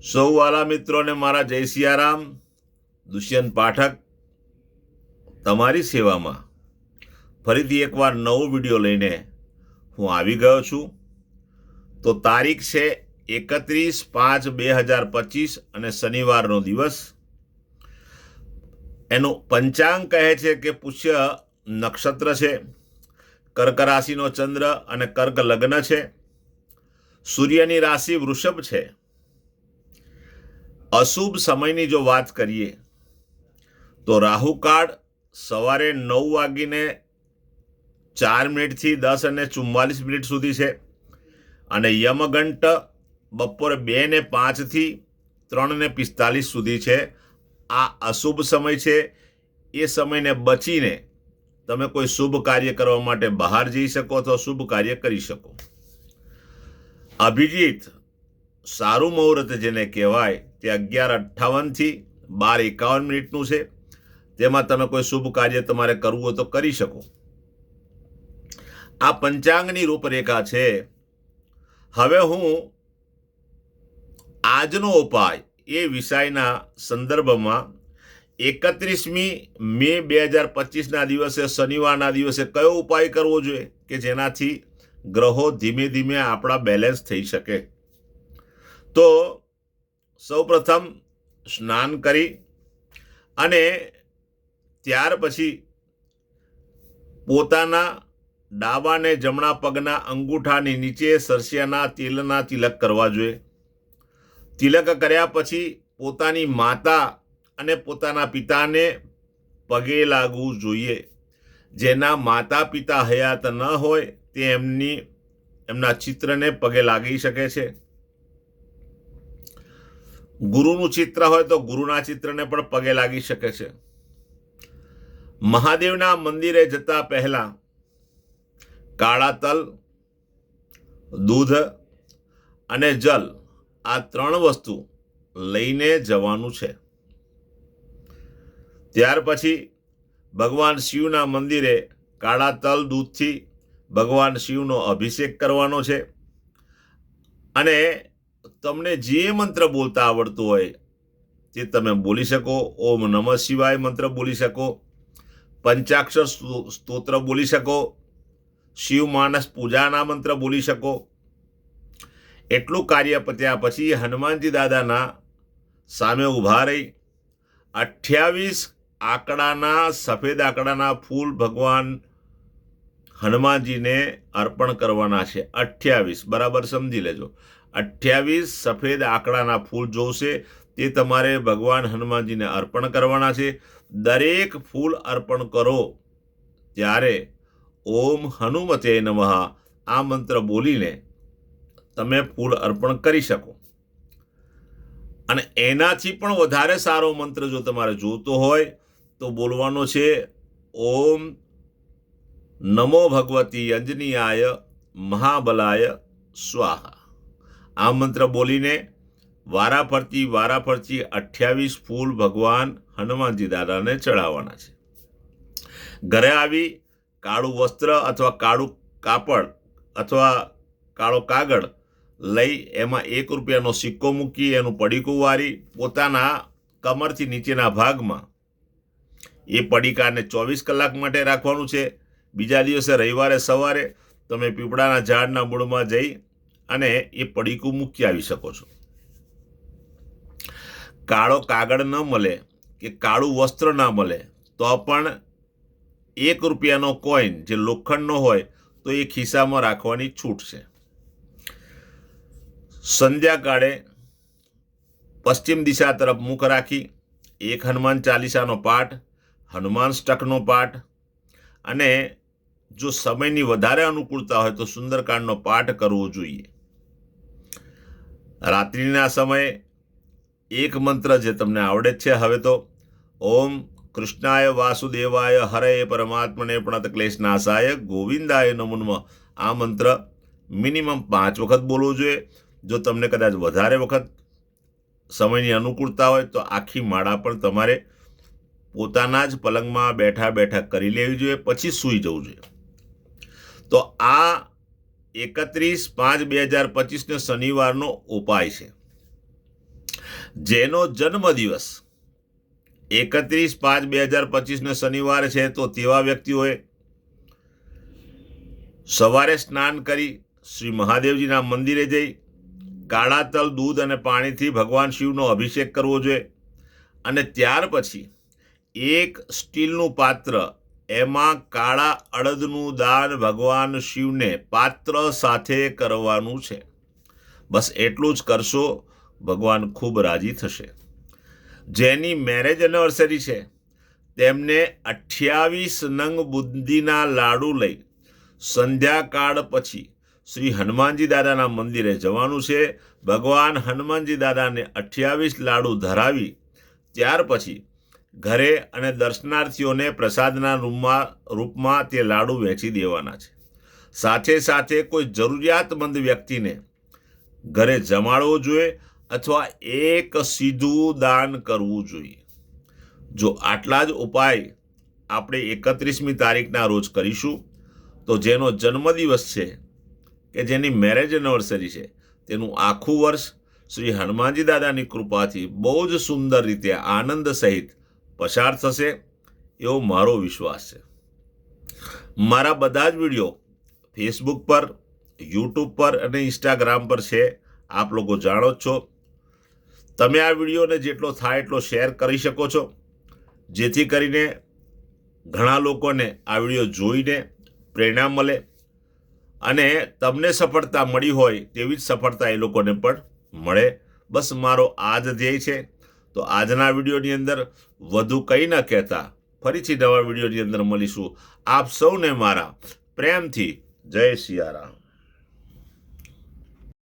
સૌ વાલા મિત્રોને મારા જય સિયારામ, દુષ્યંત પાઠક, તમારી સેવામાં ફરીથી એકવાર નવો વીડિયો લઈને હું આવી ગયો છું. તો તારીખ છે એકત્રીસ પાંચ બે હજાર પચીસ અને શનિવારનો દિવસ. એનું પંચાંગ કહે છે કે પુષ્ય નક્ષત્ર છે, કર્ક રાશિનો ચંદ્ર અને કર્ક લગ્ન છે. સૂર્યની રાશિ વૃષભ છે. અશુભ સમયની જો વાત કરીએ, તો રાહુકાળ સવારે નવ વાગીને ચાર મિનિટથી દસ અને ચુમ્માલીસ મિનિટ સુધી છે અને યમગંટ બપોરે બે ને પાંચથી ત્રણ ને પિસ્તાલીસ સુધી છે. આ અશુભ સમય છે. એ સમયને બચીને તમે કોઈ શુભ કાર્ય કરવા માટે બહાર જઈ શકો અથવા શુભ કાર્ય કરી શકો. અભિજીત સારું મુહૂર્ત જેને કહેવાય તે અગિયાર અઠ્ઠાવનથી બાર એકાવન મિનિટનું છે. તેમાં તમે કોઈ શુભ કાર્ય તમારે કરવું હોય તો કરી શકો. આ પંચાંગની રૂપરેખા છે. હવે હું આજનો ઉપાય એ વિષયના સંદર્ભમાં એકત્રીસમી મે બે હજાર પચીસના દિવસે, શનિવારના દિવસે કયો ઉપાય કરવો જોઈએ કે જેનાથી ગ્રહો ધીમે ધીમે આપણા બેલેન્સ થઈ શકે? તો સૌપ્રથમ સ્નાન કરી અને ત્યાર પછી પોતાના ડાબા ને જમણા પગના અંગૂઠાની નીચે સરસિયાના તેલના તિલક કરવા જોઈએ. તિલક કર્યા પછી પોતાની માતા અને પોતાના પિતાને પગે લાગવું જોઈએ. જેના માતા પિતા હયાત ન હોય તે એમની, એમના ચિત્રને પગે લાગી શકે છે. ગુરુનું ચિત્ર હોય તો ગુરુના ચિત્રને પણ પગે લાગી શકે છે. મહાદેવના મંદિરે જતા પહેલા કાળા તલ, દૂધ અને જલ આ ત્રણ વસ્તુ લઈને જવાનું છે. ત્યાર પછી ભગવાન શિવના મંદિરે કાળા તલ, દૂધથી ભગવાન શિવનો અભિષેક કરવાનો છે. અને તમને જે મંત્ર બોલતા આવડતું હોય, તે તમે બોલી શકો. ઓમ નમઃ શિવાય મંત્ર બોલી શકો. પંચાક્ષર સ્તો- સ્તોત્ર બોલી શકો. શિવ માનસ પૂજાના મંત્ર બોલી શકો. એટલું કાર્ય પત્યા પછી હનુમાનજી દાદાના સામે ઊભા રહી. અઠ્યાવીસ આંકડાના, સફેદ આંકડાના ફૂલ ભગવાન હનુમાનજીને અર્પણ કરવાના છે. અઠ્યાવીસ, બરાબર સમજી લેજો. અઠ્યાવીસ સફેદ આંકડાના ફૂલ જોશે. તે તમારે ભગવાન હનુમાનજીને અર્પણ કરવાના છે. દરેક ફૂલ અર્પણ કરો. ત્યારે ઓમ હનુમતે નમઃ આ મંત્ર બોલીને તમે ફૂલ અર્પણ કરી શકો. અને એનાથી પણ વધારે સારો મંત્ર જો તમારે જોતો હોય, તો બોલવાનો છે, ઓમ નમો ભગવતી અંજનીયાય મહાબલાય સ્વાહા. આ મંત્ર બોલીને, વારાફરતી વારાફરતી અઠ્યાવીસ ફૂલ ભગવાન હનુમાનજી દાદાને ચડાવવાના છે. ઘરે આવી કાળું વસ્ત્ર અથવા કાળું કાપડ અથવા કાળો કાગળ લઈ એમાં એક રૂપિયાનો સિક્કો મૂકી, એનું પડીકું વારી, પોતાના કમરથી નીચેના ભાગમાં. એ પડીકાને ચોવીસ કલાક માટે રાખવાનું છે. બીજા દિવસે રવિવારે સવારે તમે પીપળાના ઝાડના મૂળમાં જઈ અને એ પડીકું મૂકી આવી શકો છો. કાળો કાગળ ન મળે કે કાળું વસ્ત્ર ના મળે, તો પણ એક રૂપિયાનો કોઈન જે લોખંડનો હોય, તો એ ખિસ્સામાં રાખવાની છૂટ છે. સંધ્યાકાળે પશ્ચિમ દિશા તરફ મુખ રાખી, એક હનુમાન ચાલીસાનો પાઠ, હનુમાન સ્ટકનો પાઠ, અને જો સમયની વધારે અનુકૂળતા હોય તો સુંદરકાંડનો પાઠ કરવો જોઈએ. રાત્રિના સમયે એક મંત્ર જે તમને આવડે જ છે. હવે તો, ઓમ કૃષ્ણાય વાસુદેવાય હરે પરમાત્મને પ્રણત ક્લેશનાશાય ગોવિંદાય નમો આ મંત્ર મિનિમમ પાંચ વખત બોલવો જોઈએ. જો તમને કદાચ વધારે વખત સમયની અનુકૂળતા હોય, તો આખી માળા પણ તમારે પોતાના જ પલંગમાં બેઠા બેઠા કરી લેવી જોઈએ, પછી સૂઈ જવું જોઈએ. તો આ એકત્રીસ પાંચ બે હજાર પચીસને શનિવારનો ઉપાય છે. જેનો જન્મદિવસ એકત્રીસ પાંચ બે હજાર પચીસને શનિવાર છે, તો તેવા વ્યક્તિઓએ સવારે સ્નાન કરી શ્રી મહાદેવજીના મંદિરે જઈ કાળા તલ દૂધ અને પાણીથી ભગવાન શિવનો અભિષેક કરવો જોઈએ. અને ત્યાર પછી એક સ્ટીલનું પાત્ર એમાં કાળા અડદનું દાન ભગવાન શિવને પાત્ર સાથે કરવાનું છે. બસ એટલું જ કરશો, ભગવાન ખૂબ રાજી થશે. જેની મેરેજ એનિવર્સરી છે, તેમને અઠ્યાવીસ નંગ બુદ્ધિના લાડુ લઈ સંધ્યાકાળ પછી શ્રી હનુમાનજી દાદાના મંદિરે જવાનું છે. ભગવાન હનુમાનજી દાદાને અઠ્યાવીસ લાડુ ધરાવી, ત્યાર પછી ઘરે અને દર્શનાર્થીઓને પ્રસાદના રૂમમાં, રૂપમાં તે લાડુ વહેંચી દેવાના છે. સાથે સાથે કોઈ જરૂરિયાતમંદ વ્યક્તિને ઘરે જમાડવો જોઈએ અથવા એક સીધું દાન કરવું જોઈએ. જો આટલા જ ઉપાય આપણે એકત્રીસમી તારીખના રોજ કરીશું, તો જેનો જન્મદિવસ છે કે જેની મેરેજ એનિવર્સરી છે, તેનું આખું વર્ષ શ્રી હનુમાનજી દાદાની કૃપાથી બહુ જ સુંદર રીતે આનંદ સહિત પસાર થશે એવો મારો વિશ્વાસ છે. મારા બધા જ વીડિયો ફેસબુક પર યુટ્યુબ પર અને ઇન્સ્ટાગ્રામ પર છે. આપ લોકો જાણો જ છો. તમે આ વિડીયોને જેટલો થાય એટલો શેર કરી શકો છો. જેથી કરીને ઘણા લોકોને આ વીડિયો જોઈને પ્રેરણા મળે અને તમને સફળતા મળી હોય તેવી જ સફળતા એ લોકોને પણ મળે. બસ મારો આ જ ધ્યેય છે. તો આજના વિડીયોની અંદર વધુ કંઈ ન કહેતા. ફરીથી નવા વિડીયોની અંદર મળીશું. આપ સૌને મારા પ્રેમથી જય સિયારામ.